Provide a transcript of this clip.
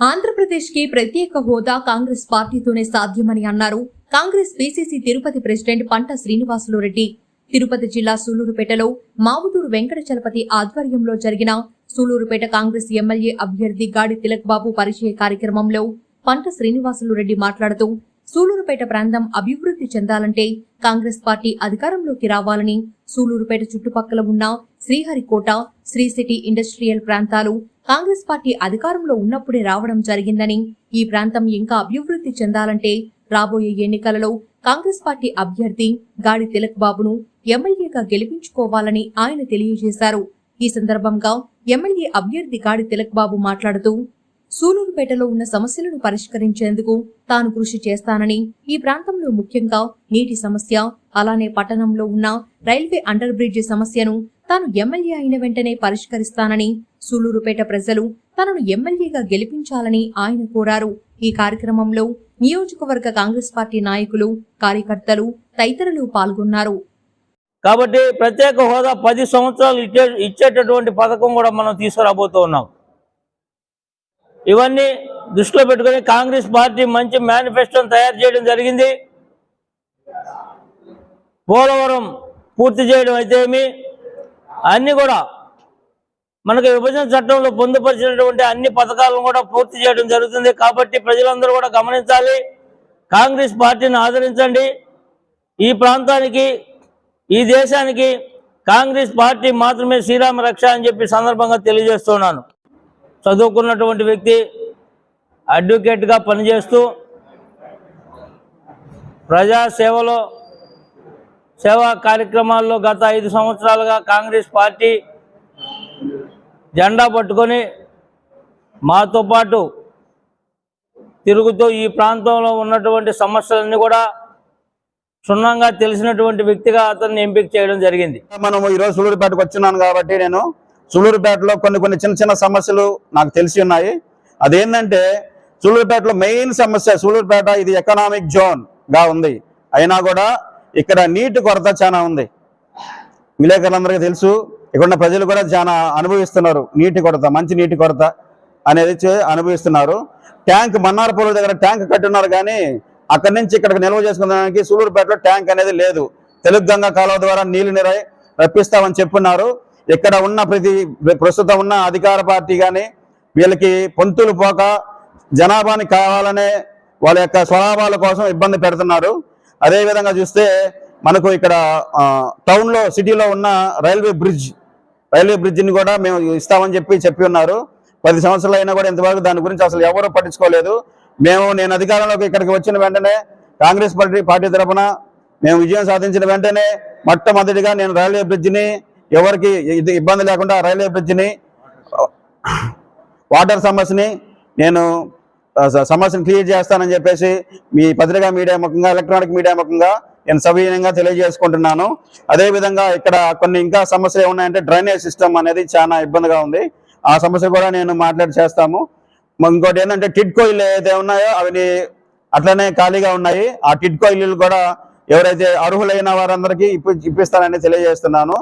ఆంధ్రప్రదేశ్కి ప్రత్యేక హోదా కాంగ్రెస్ పార్టీతోనే సాధ్యమని అన్నారు. కాంగ్రెస్ పీసీసీ తిరుపతి ప్రెసిడెంట్ పంట శ్రీనివాసులు రెడ్డి తిరుపతి జిల్లా సూలూరుపేటలో మావుతూరు వెంకట చలపతి ఆధ్వర్యంలో జరిగిన సూలూరుపేట కాంగ్రెస్ ఎమ్మెల్యే అభ్యర్థి గాడి తిలక్ బాబు పరిచయ కార్యక్రమంలో పంట శ్రీనివాసులు రెడ్డి మాట్లాడుతూ సూలూరుపేట ప్రాంతం అభివృద్ధి చెందాలంటే కాంగ్రెస్ పార్టీ అధికారంలోకి రావాలని సూలూరుపేట చుట్టుపక్కల ఉన్న శ్రీహరికోట శ్రీ సిటీ ఇండస్ట్రియల్ ప్రాంతాలు కాంగ్రెస్ పార్టీ అధికారంలో ఉన్నప్పుడే రావడం జరిగిందని ఈ ప్రాంతం ఇంకా అభివృద్ధి చెందాలంటే రాబోయే ఎన్నికలలో కాంగ్రెస్ పార్టీ అభ్యర్థి గాడి తిలక్ బాబును ఎమ్మెల్యేగా గెలిపించుకోవాలని ఆయన తెలియజేశారు. ఈ సందర్భంగా ఎమ్మెల్యే అభ్యర్థి గాడి తిలక్ బాబు మాట్లాడుతూ సూలూరుపేటలో ఉన్న సమస్యలను పరిష్కరించేందుకు తాను కృషి చేస్తానని ఈ ప్రాంతంలో ముఖ్యంగా నీటి సమస్య అలానే పట్టణంలో ఉన్న రైల్వే అండర్ బ్రిడ్జి సమస్యను తాను ఎమ్మెల్యే అయిన వెంటనే పరిష్కరిస్తానని సూలూరుపేట ప్రజలు తనను ఎమ్మెల్యేగా గెలిపించాలని ఆయన కోరారు. ఈ కార్యక్రమంలో నియోజకవర్గ కాంగ్రెస్ పార్టీ నాయకులు కార్యకర్తలు తదితరులు పాల్గొన్నారు. కాబట్టి ప్రత్యేక హోదా పది సంవత్సరాలు ఇచ్చే ఇచ్చేటటువంటి పథకం కూడా మనం తీసుకురాబోతూ ఉన్నాం. ఇవన్నీ దృష్టిలో పెట్టుకుని కాంగ్రెస్ పార్టీ మంచి మేనిఫెస్టోని తయారు చేయడం జరిగింది. పోలవరం పూర్తి చేయడం అయితే అన్నీ కూడా మనకు విభజన చట్టంలో పొందుపరిచినటువంటి అన్ని పథకాలను కూడా పూర్తి చేయడం జరుగుతుంది. కాబట్టి ప్రజలందరూ కూడా గమనించాలి. కాంగ్రెస్ పార్టీని ఆదరించండి. ఈ ప్రాంతానికి ఈ దేశానికి కాంగ్రెస్ పార్టీ మాత్రమే శ్రీరామ రక్ష అని చెప్పి సందర్భంగా తెలియజేస్తున్నాను. చదువుకున్నటువంటి వ్యక్తి అడ్వకేట్గా పనిచేస్తూ ప్రజాసేవలో సేవా కార్యక్రమాల్లో గత ఐదు సంవత్సరాలుగా కాంగ్రెస్ పార్టీ జెండా పట్టుకొని మాతో పాటు తిరుగుతూ ఈ ప్రాంతంలో ఉన్నటువంటి సమస్యలన్నీ కూడా క్షుణ్ణంగా తెలిసినటువంటి వ్యక్తిగా అతన్ని ఎంపిక చేయడం జరిగింది. మనం ఈరోజు సూలూరుపేటకు వచ్చినాను కాబట్టి నేను సూలూరుపేటలో కొన్ని కొన్ని చిన్న చిన్న సమస్యలు నాకు తెలిసి ఉన్నాయి. అదేంటంటే సూలూరుపేటలో మెయిన్ సమస్య సూలూరుపేట ఇది ఎకనామిక్ జోన్గా ఉంది. అయినా కూడా ఇక్కడ నీటి కొరత చాలా ఉంది. విలేకరులందరికీ తెలుసు ఇక్కడ ఉన్న ప్రజలు కూడా చాలా అనుభవిస్తున్నారు నీటి కొరత మంచి నీటి కొరత అనేది అనుభవిస్తున్నారు. ట్యాంక్ మన్నారపూర్ దగ్గర ట్యాంక్ కట్టున్నారు కానీ అక్కడి నుంచి ఇక్కడికి నిల్వ చేసుకునేదానికి సూలూరుపేటలో ట్యాంక్ అనేది లేదు. తెలుగు గంగా కాలువ ద్వారా నీళ్ళు నిరై రప్పిస్తామని చెప్పున్నారు. ఇక్కడ ఉన్న ప్రతి ప్రస్తుతం ఉన్న అధికార పార్టీ కానీ వీళ్ళకి పొంతులు పోక జనాభాని కావాలనే వాళ్ళ యొక్క స్వలాభాల కోసం ఇబ్బంది పెడుతున్నారు. అదే విధంగా చూస్తే మనకు ఇక్కడ టౌన్లో సిటీలో ఉన్న రైల్వే బ్రిడ్జ్ రైల్వే బ్రిడ్జిని కూడా మేము ఇస్తామని చెప్పి చెప్పి ఉన్నారు. పది సంవత్సరాలు అయినా కూడా ఇంతవరకు దాని గురించి అసలు ఎవరూ పట్టించుకోలేదు. మేము నేను అధికారంలోకి ఇక్కడికి వచ్చిన వెంటనే కాంగ్రెస్ పార్టీ పార్టీ తరఫున మేము విజయం సాధించిన వెంటనే మొట్టమొదటిగా నేను రైల్వే బ్రిడ్జిని ఎవరికి ఇది ఇబ్బంది లేకుండా రైల్వే బ్రిడ్జ్ని వాటర్ సమస్యని నేను సమస్యను క్లియర్ చేస్తానని చెప్పేసి మీ పత్రికా మీడియా ముఖంగా ఎలక్ట్రానిక్ మీడియా ముఖంగా నేను సవీనంగా తెలియజేసుకుంటున్నాను. అదేవిధంగా ఇక్కడ కొన్ని ఇంకా సమస్యలు ఏమున్నాయంటే డ్రైనేజ్ సిస్టమ్ అనేది చాలా ఇబ్బందిగా ఉంది. ఆ సమస్య కూడా నేను మాట్లాడి చేస్తాము. ఇంకోటి ఏంటంటే టిడ్కో ఇల్లు ఏదైతే ఉన్నాయో అవి అట్లనే ఖాళీగా ఉన్నాయి. ఆ టిడ్కో ఇల్లు కూడా ఎవరైతే అర్హులైన వారందరికీ ఇప్పి ఇప్పిస్తానని తెలియజేస్తున్నాను.